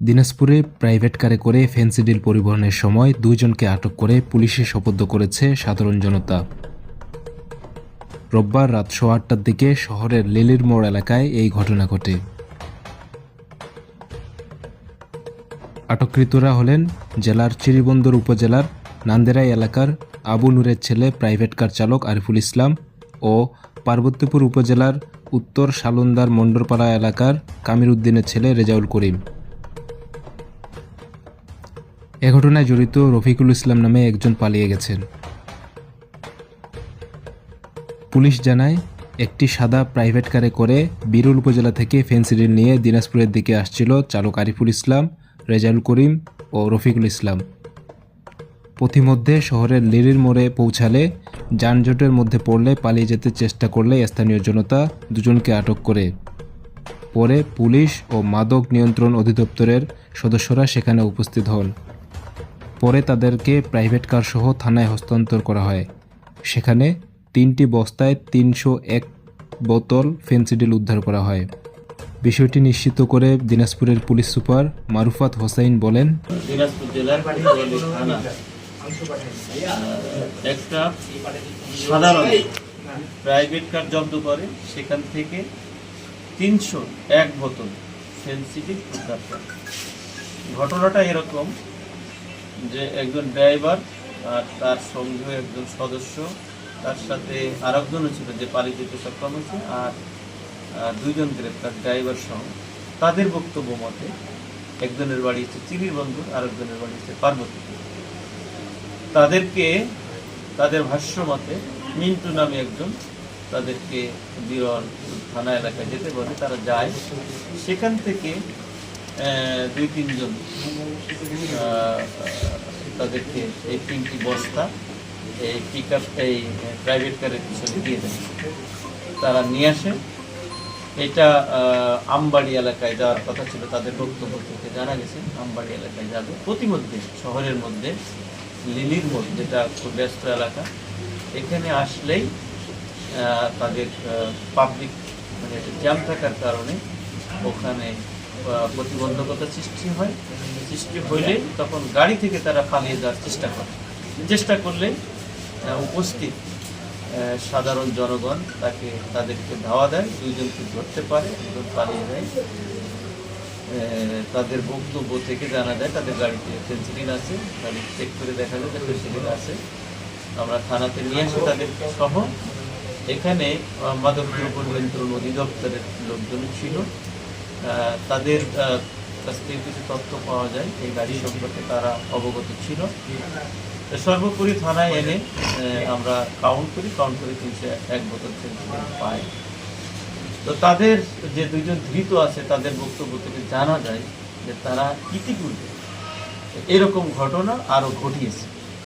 দিনাজপুরে প্রাইভেট কারে করে ফেন্সিডিল পরিবহনের সময় দুইজনকে আটক করে পুলিশে সোপর্দ করেছে সাধারণ জনতা। রোববার রাত সোয়া আটটার দিকে শহরের লিলির মোড় এলাকায় এই ঘটনা ঘটে। আটককৃতরা হলেন জেলার চিরিবন্দর উপজেলার নান্দেরাই এলাকার আবু নূরের ছেলে প্রাইভেট কার চালক আরিফুল ইসলাম ও পার্বতীপুর উপজেলার উত্তর শালন্দার মন্ডরপাড়া এলাকার কামির উদ্দিনের ছেলে রেজাউল করিম। এ ঘটনায় জড়িত রফিকুল ইসলাম নামে একজন পালিয়ে গেছেন। পুলিশ জানায়, একটি সাদা প্রাইভেট কারে করে বিরুল উপজেলা থেকে ফেন্সিডিল নিয়ে দিনাজপুরের দিকে আসছিল চালক আরিফুল ইসলাম, রেজাউল করিম ও রফিকুল ইসলাম। পথিমধ্যে শহরের লিরির মোড়ে পৌঁছালে যানজটের মধ্যে পড়লে পালিয়ে যেতে চেষ্টা করলে স্থানীয় জনতা দুজনকে আটক করে। পরে পুলিশ ও মাদক নিয়ন্ত্রণ অধিদপ্তরের সদস্যরা সেখানে উপস্থিত হন। পরে তাদেরকে প্রাইভেট কার সহ থানায় হস্তান্তর করা হয়। সেখানে তিনটি বস্তায় তিনশো এক বোতল ফেন্সিডিল উদ্ধার করা হয়। বিষয়টি নিশ্চিত করে দিনাজপুরের পুলিশ সুপার মারুফাত হোসাইন বলেন একটা সাধারণ প্রাইভেট কার জব্দ করে, সেখান থেকে তিনশো এক বোতল সেন্সিটিভ ঘটনাটা এরকম যে একজন ড্রাইভার আর তার সঙ্গে একজন সদস্য, তার সাথে আরেকজনও ছিল যে পালিয়ে যেতে সক্ষম হয়েছে আর দুইজন গ্রেপ্তার ড্রাইভার সহ। তাদের বক্তব্য মতে একজনের বাড়ি হচ্ছে চিনির বন্ধু আর একজনের বাড়ি হচ্ছে পার্বতী। তাদেরকে, তাদের ভাষ্য মতে মিন্টু নামে একজন তাদেরকে বিরল থানা এলাকায় যেতে বলে, তারা যায়। সেখান থেকে দুই তিনজন তাদেরকে এই তিনটি বস্তা, এই পিক এই প্রাইভেট কারের পিছনে দিয়ে দেয় তারা নিয়ে আসে। এটা আমবাড়ি এলাকায় যাওয়ার কথা ছিল, তাদের বক্তব্য থেকে জানা গেছে, আমবাড়ি এলাকায় যাবে। প্রতিমধ্যে শহরের মধ্যে, লিলির মোড়, যেটা খুব ব্যস্ত এলাকা, এখানে আসলেই তাদের পাবলিক মানে জ্যাম থাকার কারণে ওখানে প্রতিবন্ধকতা সৃষ্টি হয়। সৃষ্টি হইলে তখন গাড়ি থেকে তারা পালিয়ে যাওয়ার চেষ্টা করে। চেষ্টা করলে উপস্থিত সাধারণ জনগণ তাকে তাদেরকে ধাওয়া দেয় দুইজনকে ধরতে পারে একজন পালিয়ে আহ, তাদের বক্তব্য থেকে জানা যায় তাদের গাড়িতে ফেন্সিলিন আছে গাড়ি চেক করে দেখা যায় ফেন্সিলিন আছে। আমরা থানাতে নিয়ে আসি তাদের সহ। এখানে মাদক দ্রব্য নিয়ন্ত্রণ অধিদপ্তরের লোকজন ছিল। তাদের কাছ থেকে কিছু তথ্য পাওয়া যায়, এই গাড়ি সম্পর্কে তারা অবগত ছিল। সর্বোপরি থানায় এনে আমরা কাউন্ট করি কাউন্ট করে তিনশো এক বোতল পাই। তো তাদের যে দুইজন ধৃত আছে, তাদের বক্তব্য থেকে জানা যায় যে তারা ইতিপূর্বে এরকম ঘটনা আরও ঘটিয়েছে।